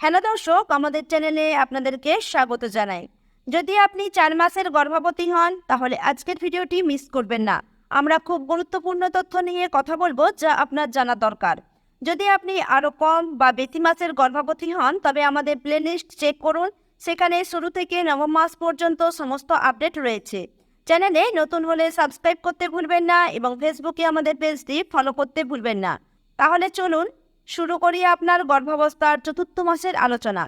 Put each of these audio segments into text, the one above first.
Hello দর্শক, আমাদের চ্যানেলে আপনাদেরকে স্বাগত জানাই। যদি আপনি চার মাসের গর্ভবতী হন, তাহলে আজকের ভিডিওটি মিস করবেন না। আমরা খুব গুরুত্বপূর্ণ তথ্য নিয়ে কথা বলব যা আপনার জানা দরকার। যদি আপনি আরও কম বা বেশি মাসের গর্ভবতী হন, তবে আমাদের প্লেলিস্ট চেক করুন। সেখানে শুরু থেকে নবম মাস পর্যন্ত সমস্ত আপডেট রয়েছে। চ্যানেলে নতুন হলে সাবস্ক্রাইব করতে ভুলবেন না এবং ফেসবুকে আমাদের পেজটি ফলো করতে ভুলবেন না। তাহলে চলুন শুরু করি আপনার গর্ভাবস্থার চতুর্থ মাসের আলোচনা।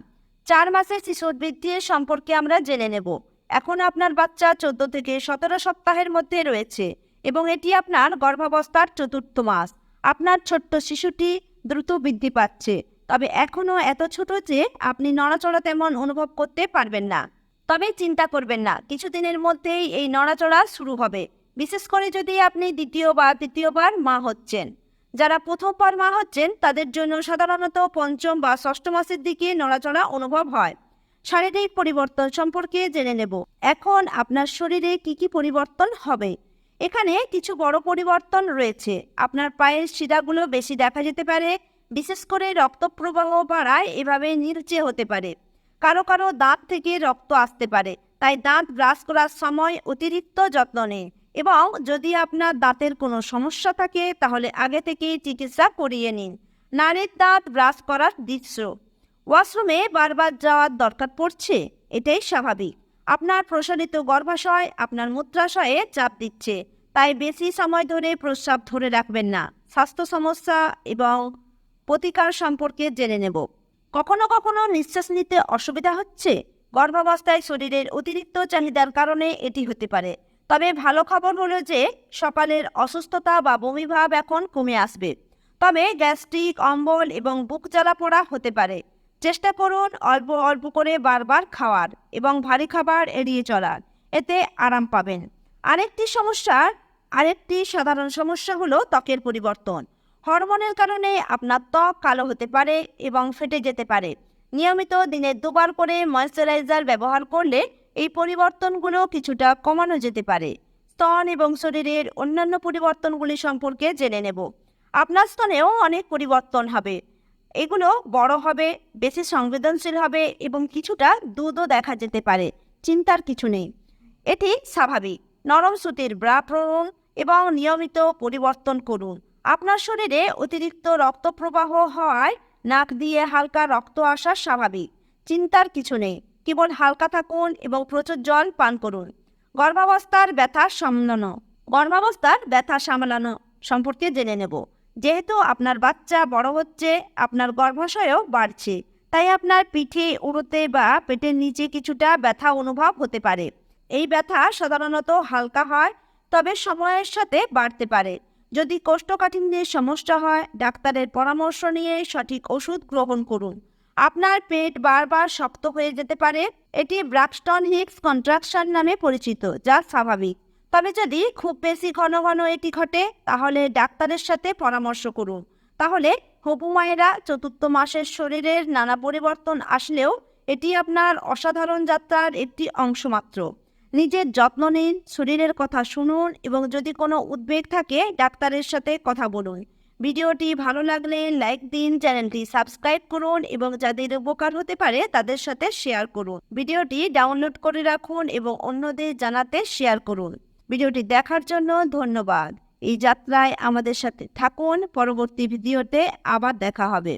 চার মাসের শিশুর বৃদ্ধির সম্পর্কে আমরা জেনে নেব। এখন আপনার বাচ্চা চোদ্দ থেকে সতেরো সপ্তাহের মধ্যে রয়েছে এবং এটি আপনার গর্ভাবস্থার চতুর্থ মাস। আপনার ছোট্ট শিশুটি দ্রুত বৃদ্ধি পাচ্ছে। তবে এখনও এত ছোট যে আপনি নড়াচড়া তেমন অনুভব করতে পারবেন না। তবে চিন্তা করবেন না, কিছুদিনের মধ্যেই এই নড়াচড়া শুরু হবে। বিশেষ করে যদি আপনি দ্বিতীয় বা তৃতীয়বার মা হচ্ছেন। যারা প্রথমবার মা হচ্ছেন, তাদের জন্য সাধারণত পঞ্চম বা ষষ্ঠ মাসের দিকে নড়াচড়া অনুভব হয়। শারীরিক পরিবর্তন সম্পর্কে জেনে নেব। এখন আপনার শরীরে কি কি পরিবর্তন হবে? এখানে কিছু বড় পরিবর্তন রয়েছে। আপনার পায়ের শিরাগুলো বেশি দেখা যেতে পারে, বিশেষ করে রক্ত প্রবাহ বাড়ায়, এভাবে নীলচে হতে পারে। কারও কারও দাঁত থেকে রক্ত আসতে পারে, তাই দাঁত ব্রাশ করার সময় অতিরিক্ত যত্ন নিন এবং যদি আপনার দাঁতের কোনো সমস্যা থাকে, তাহলে আগে থেকে চিকিৎসা করিয়ে নিন। নারীর দাঁত ব্রাশ করার দৃশ্য। ওয়াশরুমে বারবার যাওয়ার দরকার পড়ছে, এটাই স্বাভাবিক। আপনার প্রসারিত গর্ভাশয় আপনার মূত্রাশয়ে চাপ দিচ্ছে, তাই বেশি সময় ধরে প্রস্রাব ধরে রাখবেন না। স্বাস্থ্য সমস্যা এবং প্রতিকার সম্পর্কে জেনে নেব। কখনো কখনো নিঃশ্বাস নিতে অসুবিধা হচ্ছে। গর্ভাবস্থায় শরীরের অতিরিক্ত চাহিদার কারণে এটি হতে পারে। তবে ভালো খবর হলো যে সকালের অসুস্থতা বা বমিভাব এখন কমে আসবে। তবে গ্যাস্ট্রিক, অম্বল এবং বুক জ্বালা পোড়া হতে পারে। চেষ্টা করুন অল্প অল্প করে বারবার খাওয়ার এবং ভারী খাবার এড়িয়ে চলার। এতে আরাম পাবেন। আরেকটি সমস্যার আরেকটি সাধারণ সমস্যা হলো ত্বকের পরিবর্তন। হরমোনের কারণে আপনার ত্বক কালো হতে পারে এবং ফেটে যেতে পারে। নিয়মিত দিনে দুবার করে ময়শ্চারাইজার ব্যবহার করলে এই পরিবর্তনগুলো কিছুটা কমানো যেতে পারে। স্তন এবং শরীরের অন্যান্য পরিবর্তনগুলি সম্পর্কে জেনে নেব। আপনার স্তনেও অনেক পরিবর্তন হবে। এগুলো বড় হবে, বেশি সংবেদনশীল হবে এবং কিছুটা দুধও দেখা যেতে পারে। চিন্তার কিছু নেই। এটি স্বাভাবিক। নরম সুতির ব্রা পরুন এবং নিয়মিত পরিবর্তন করুন। আপনার শরীরে অতিরিক্ত রক্ত প্রবাহ হওয়ায় নাক দিয়ে হালকা রক্ত আসা স্বাভাবিক। চিন্তার কিছু নেই। কেবল হালকা থাকুন এবং প্রচুর জল পান করুন। গর্ভাবস্থার ব্যথা সামলানো। গর্ভাবস্থার ব্যথা সামলানো সম্পর্কে জেনে নেব। যেহেতু আপনার বাচ্চা বড় হচ্ছে, আপনার গর্ভাশয়ও বাড়ছে, তাই আপনার পিঠে উড়োতে বা পেটের নিচে কিছুটা ব্যথা অনুভব হতে পারে। এই ব্যথা সাধারণত হালকা হয়, তবে সময়ের সাথে বাড়তে পারে। যদি কোষ্ঠকাঠিন্যের সমস্যা হয়, ডাক্তারের পরামর্শ নিয়ে সঠিক ওষুধ গ্রহণ করুন। আপনার পেট বারবার শক্ত হয়ে যেতে পারে, এটি ব্রাক্সটন হিক্স কন্ট্রাকশন নামে পরিচিত, যা স্বাভাবিক। তবে যদি খুব বেশি ঘন ঘন এটি ঘটে, তাহলে ডাক্তারের সাথে পরামর্শ করুন। তাহলে হবু মায়েরা চতুর্থ মাসের শরীরের নানা পরিবর্তন আসলেও এটি আপনার অসাধারণ যাত্রার একটি অংশ মাত্র নিজের যত্ন নিন, শরীরের কথা শুনুন এবং যদি কোনো উদ্বেগ থাকে, ডাক্তারের সাথে কথা বলুন। ভিডিওটি ভালো লাগলে লাইক দিন, চ্যানেলটি সাবস্ক্রাইব করুন এবং যাদের উপকার হতে পারে তাদের সাথে শেয়ার করুন। ভিডিওটি ডাউনলোড করে রাখুন এবং অন্যদের জানাতে শেয়ার করুন। ভিডিওটি দেখার জন্য ধন্যবাদ। এই যাত্রায় আমাদের সাথে থাকুন। পরবর্তী ভিডিওতে আবার দেখা হবে।